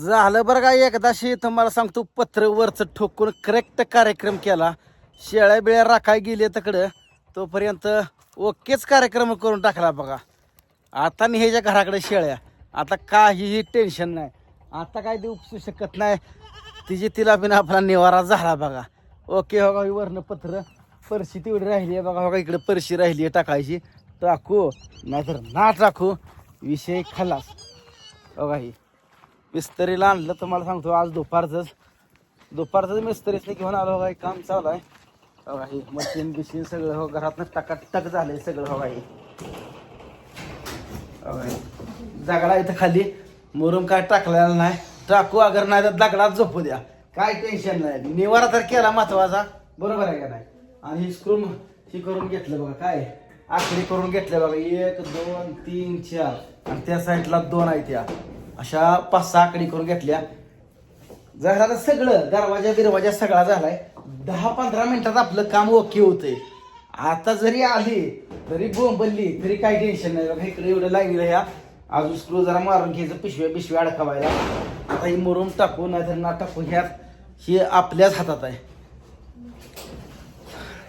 झालं बरं का एकदाशी तुम्हाला सांगतो पत्र वरच ठोकून करेक्ट कार्यक्रम केला. शेळ्या बिळ्या राखाय गेले तकडं तोपर्यंत ओकेच कार्यक्रम करून टाकला बघा. आता न्यायच्या घराकडे शेळ्या. आता काहीही टेन्शन नाही. आता काय ते उपसू शकत नाही. तिची तिला बिना आपला निवारा झाला बघा. ओके हो का वरनं पत्र. परशी तेवढी राहिली आहे बघा हो का इकडे परशी राहिली आहे टाकायची. टाकू नाहीतर ना टाकू. विषय खालास. बघा हो ही. मिस्त्रीला आणलं तुम्हाला सांगतो आज दुपारचंच. दुपारचंच मिस्त्रीचं घेऊन आलो बघा हे काम चालू आहे. हो बघा हे मशीन बिशीन सगळं हो घरातनं टकाटक झालंय सगळं हो बघा हे. हो दगडा इथं खाली मुरुम काय टाकलेला नाही. टाकू अगर नाही तर दगडात झोपू द्या. काय टेन्शन नाही. निवारा तर केला महत्त्वाचा. बरोबर आहे का नाही? आणि ही स्क्रू ही करून घेतलं बघा काय? आखडी करून घेतलं बघा एक दोन तीन चार. आणि त्या साईडला दोन आहे त्या अशा पाच सहा आकडी करून घेतल्या. झालं सगळं दरवाजा बिरवाजा सगळा झालाय दहा पंधरा मिनिटात आपलं काम ओके होतंय. आता जरी आली तरी बोंबलली तरी काही टेन्शन नाही. बघा इकडे एवढं लागलं ह्या अजून स्क्रू जरा मारून घ्यायचं पिशव्या पिशव्या अडकावायला. आता ही मुरुम टाकू नाहीतर ना टाकू ह्यात हे आपल्याच हातात आहे.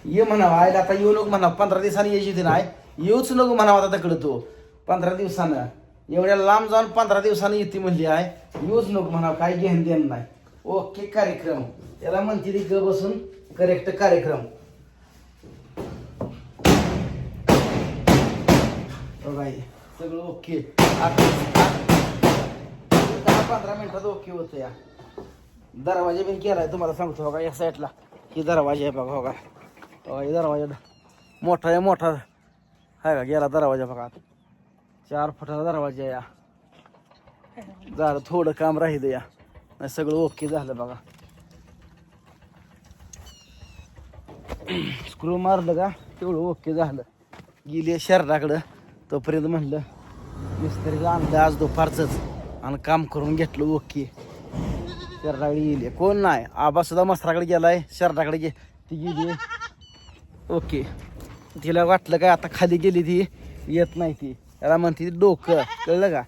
ये म्हणावं आयला आता येऊ नको म्हणावं. पंधरा दिवसांनी यायची होती ना येऊच नको म्हणावं आता तिकडं तो. पंधरा दिवसानं. एवढ्या लांब जाऊन पंधरा दिवसांनी येते म्हणली आहे यूज नको म्हणावं काय घेण देणं नाही. ओके कार्यक्रम. त्याला म्हणते ती ग बसून करेक्ट कार्यक्रम. हो सगळं ओके. आता दहा पंधरा मिनिटात ओके होतं या. दरवाजा बिन केलाय तुम्हाला सांगतो बघा या साईडला ही दरवाजा आहे बघा बघा. दरवाजा मोठा आहे मोठा. आहे का गेला दरवाजा बघा चार फुटाचा दरवाजा या. झालं थोडं काम राहिलं या. नाही सगळं ओके झालं बघा. स्क्रू मारलं का? तेवढं ओके झालं. गेली शहराकडं. तोपर्यंत म्हणलं मिस्त्रीला आणलं आज दुपारचंच. आणि काम करून घेतलं ओके शहराकडे गेली. कोण नाही. आबा सुद्धा मस्तराकडे गेलाय. शहराकडे गे ती गेली. ओके तिला वाटलं काय आता खाली गेली ती? येत नाही ती. त्याला म्हणते ती डोकं कळलं का?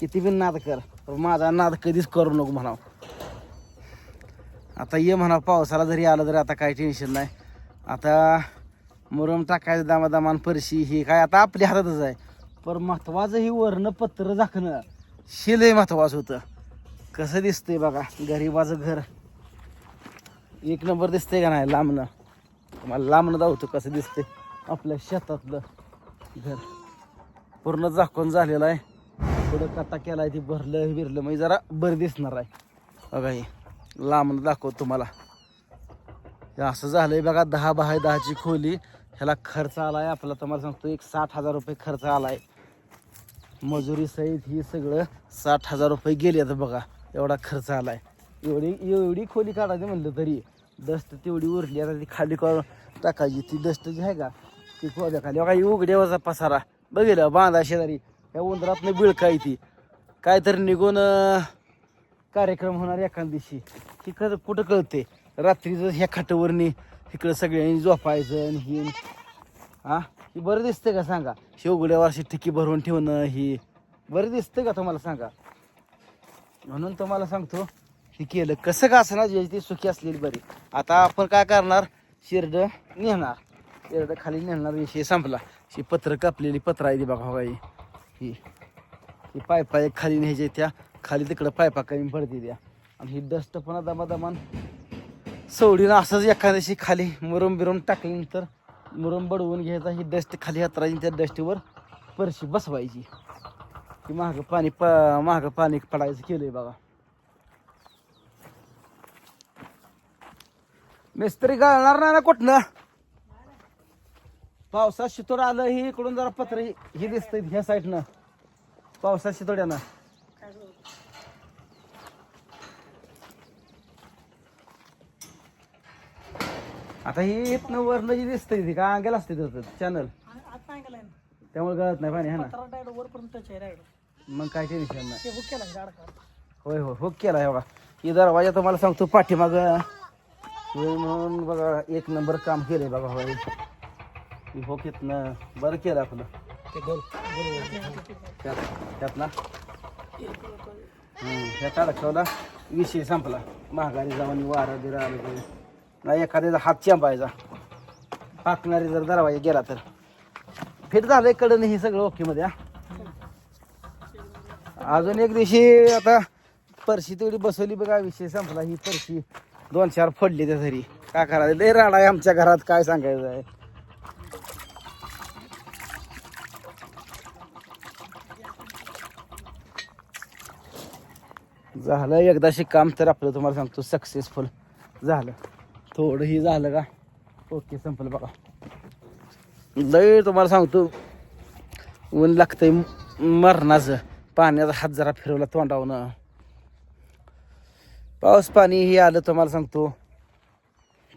किती बी नाद कर माझा नाद कधीच करू नको म्हणावं. आता ये म्हणा पावसाला जरी आलं तरी आता काही टेन्शन नाही. आता मुरम टाकायचं दामादामान परशी ही काय आता आपल्या हातातच आहे. पण महत्वाचं ही वर्ण पत्र झाकणं शिलय महत्वाचं होतं. कसं दिसतंय बघा गरिबाचं घर. एक नंबर दिसतंय का नाही लांबणं. मला लांबणं दावतो कसं दिसतंय. आपल्या शेतातलं घर. पूर्ण झाकून झालेला आहे. थोडं कटा केलाय ती भरलं बिरलं म्हणजे जरा बरं दिसणार आहे. बघा हे लांबनं दाखवतो तुम्हाला. असं झालंय बघा दहा बाय दहाची खोली. ह्याला खर्च आलाय आपला तुम्हाला सांगतो एक साठ हजार रुपये खर्च आलाय. मजुरी सहित ही सगळं साठ हजार रुपये गेले आता बघा एवढा खर्च आलाय. एवढी एवढी खोली काढायची म्हणलं तरी दस्त तेवढी उरली आता ती खाली करून टाकायची. ती दस्त जी आहे का ती खोल्या खाली. बघा ही उघड्यावरचा पसारा. बघितलं बांधा शेजारी. या उंदरात बिळ बिळकाय ती. काहीतरी निघून कार्यक्रम होणार एखाद दिवशी. ती खरं कुठं कळते रात्रीचं ह्या खाटावरनी इकडं सगळ्यांनी झोपायचं आणि ही. हा ही बरं दिसतं का सांगा? शेवगुड्यावरशी ठिकी भरून ठेवणं ही. बरं दिसतं का तुम्हाला सांगा? म्हणून तुम्हाला सांगतो हे केलं. कसं का असणार जे ती सुखी असलेली बरी. आता आपण काय करणार? शिरड नेणार. शिरड खाली नेणार विषय संपला. ही पत्र कापलेली पत्र आहे ती बघा हो बघा ही ही पायपा एक खाली न्यायच्या त्या. खाली तिकडं पायपा कमी पडते त्या. आणि ही डस्ट पण दमादमान सवडीनं असंच एखाद्याशी खाली मुरुम बिरुम टाकल्यानंतर मुरुम बडवून घ्यायचा. ही डस्ट खाली हातरायची त्या डस्टीवर परशी बसवायची. ती महाग पाणी प महाग पाणी पडायचं केलंय बघा. मिस्त्री गाळणार नाही ना कुठनं? पावसात शितोड आलं ही इकडून जरा पत्र ही दिसतंय ह्या साईडनं. पावसात शितोड्यानं. आता ही इथनं वरनं जी दिसतंय ती का अंगेला असते चॅनल त्यामुळे गळत नाही पाणी है ना? मग काय टेन्शन नाही. होय होय हो केला बघा ही दरवाजा तुम्हाला सांगतो पाठीमाग. म्हणून बघा एक नंबर काम केलंय बघा होय. ही हो ना बरं केलं आपलं. ते गोल त्यात त्यात ना? हम्म, ह्या अडकवला विषय संपला. महागारी जाऊन वारा बिरा आलं तरी नाही एखाद्याचा हात चेंबायचा. पाकणारी जर दरवाजा गेला तर. फिट झालंय कडन हे सगळं ओके मध्ये हा? अजून एक दिवशी आता परशी तेवढी बसवली बघा विषय संपला. ही परशी दोन चार फोडली त्या घरी काय करायचं? लय राडा आहे आमच्या घरात काय सांगायचं आहे? झालं. एकदाशी काम तर आपलं तुम्हाला सांगतो सक्सेसफुल झालं. थोडंही झालं का? ओके संपलं बघा. लय तुम्हाला सांगतो ऊन लागतंय मरणाचं. पाण्याचा हात जरा फिरवला तोंडावनं. पाऊस पाणी हे आलं तुम्हाला सांगतो.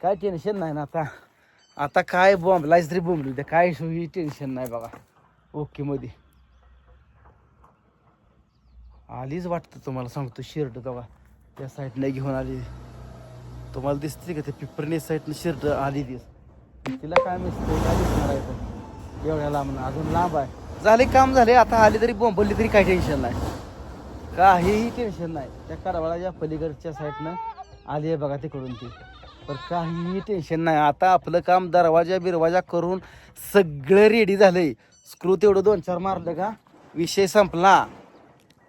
काय टेन्शन नाही ना आता. आता काय बॉम्बलाच तरी बोंबली तर काय ही टेन्शन नाही बघा. ओके मध्ये आलीच वाटतं तुम्हाला सांगतो शर्ट बघा त्या साईडनं घेऊन आली. तुम्हाला दिसते का ते पिपरने साईडनं शर्ट आली दिस तिला काय मिसते आलीच एवढ्या लांब अजून लांब आहे. झाले काम झाले आता आली तरी बोंबली तरी काही टेन्शन नाही. काहीही टेन्शन नाही. त्या कारवाळाच्या पलीकडच्या साईडनं आली आहे बघा तिकडून ती. तर काहीही टेन्शन नाही. आता आपलं काम दरवाजा बिरवाजा करून सगळं रेडी झालंय स्क्रू तेवढं दोन चार मारलं का विषय संपला.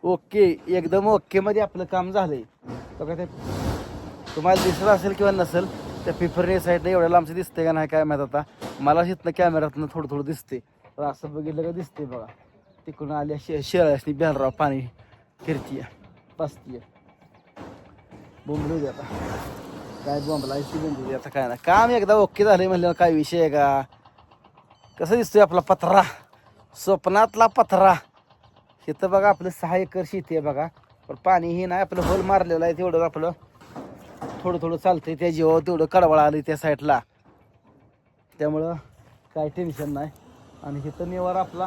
ओके एकदम ओकेमध्ये आपलं काम झालंय. बघा ते तुम्हाला दिसत असेल किंवा नसेल त्या पिफरने साईडनं एवढ्या लांबचं दिसते का नाही काय माहीत आता. मला तिथनं कॅमेऱ्यातनं थोडं थोडं दिसते तर असं बघितलं का दिसते बघा. तिकडून आल्या शे शेळ्यासनी बेलराव पाणी फिरतीय बसतीय. बोंबलू दे आता. काय बोंबलायची बोंबलू दे आता काय नाही. काम एकदा ओके झालं म्हणलं काय विषय आहे का? कसं दिसतोय आपला पत्रा? स्वप्नातला पत्रा. तिथं बघा आपलं सहा एकर शेती आहे बघा. पण पाणी हे नाही आपलं होल मारलेलं आहे तेवढं आपलं. थोडं थोडं चालतंय त्या जीवावर तेवढं कडवळ आलं त्या साईडला. त्यामुळं काय टेन्शन नाही. आणि इथं नेवार आपला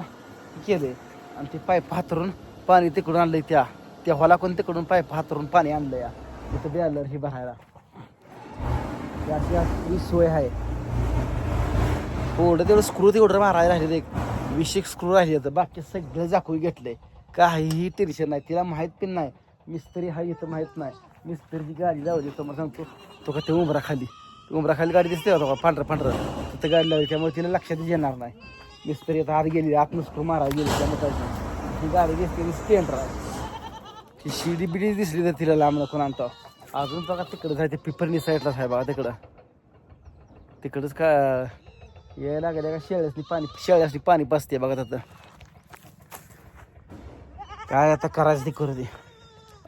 केले आणि ते पाईप हातरून पाणी तिकडून आणलंय त्या. त्या होला कोण तिकडून पाईप हातरून पाणी आणलं या. इथं बॅलर ही भरायला. ही सोय आहे. थोडं तेवढं स्क्रू तेवढं मारायला राहिले एक विशेष स्क्रू राहिले तर बाकी सगळं झाकून घेतलंय. काहीही टेन्शन नाही. तिला माहीत पण नाही. मिस्त्री हा इथं माहीत नाही. मिस्त्रीची गाडी लावली. तुम्हाला सांगतो तो का ते उमराखाली उमराखाली गाडी दिसते का पांढरं पांढरं. तिथं गाडी लावली. त्यामुळे तिला लक्षातच येणार नाही. मिस्त्री आता आत गेली. आतनं स्क्रू मारायला गेली. त्यामुळे काय ती गाडी दिसते आहे. ती शिडी बिडी दिसली तर तिला लांब नको आणतो. अजून बघा तिकडं जायचं पिपरनी साईडला साहेब बघा तिकडं. तिकडंच का यायला लागल्या का शेळ्यासनी पाणी शेळ्यासनी पाणी बसते बघा तिथं. काय आता करायचं ते करू दे.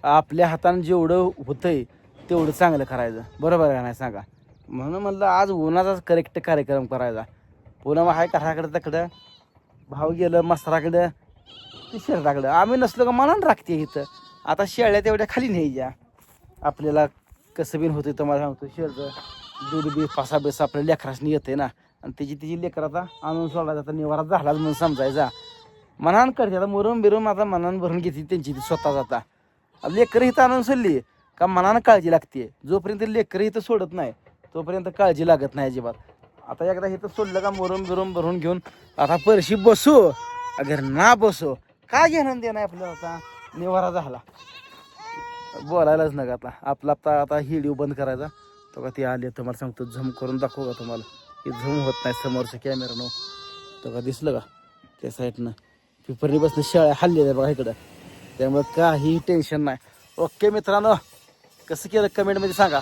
आपल्या हातानं जेवढं होतंय तेवढं चांगलं करायचं. बरोबर आहे नाही सांगा? म्हणून म्हणलं आज उन्हाचाच करेक्ट कार्यक्रम करायचा. पुन्हा मग हाय घराकडं तकडं भाव गेलं मस्तराकडं ते शर्टाकडं आम्ही नसलो का मनानं राखते इथं. आता शेळ्या तेवढ्या खाली न्यायच्या. आपल्याला कसं बिन होतं तुम्हाला सांगतो. शेळचं दूध बी पासा बेस आपल्या लेकरासनी येते ना. आणि त्याची तिची लेकर आता आणून सोडायचा आता निवारा झाला म्हणून समजायचा. मनान करते आता मुरुम बिरुम आता मनान भरून घेते त्यांची ती स्वतः जाता लेकर इथं आणून सोडली का मनानं काळजी लागते जोपर्यंत लेकरं इथं सोडत नाही तोपर्यंत काळजी लागत नाही अजिबात. आता एकदा इथं सोडलं का मुरुम बिरुम भरून घेऊन आता परशी बसू अगर ना बसू काय घेणं देणं आपल्याला आता? निवारा झाला. बोलायलाच नका आता. आपला आता आता हिडिओ बंद करायचा. तो का ते आले तुम्हाला सांगतो झूम करून दाखवू का तुम्हाला? हे झूम होत नाही समोरच्या कॅमेरानं तो का दिसलं का? त्या साईडनं पेपरनी शाळा शेळ्या हल्लेल्या बघा इकडं. त्यामुळे काही टेन्शन नाही. ओके मित्रांनो कसं केलं कमेंटमध्ये सांगा.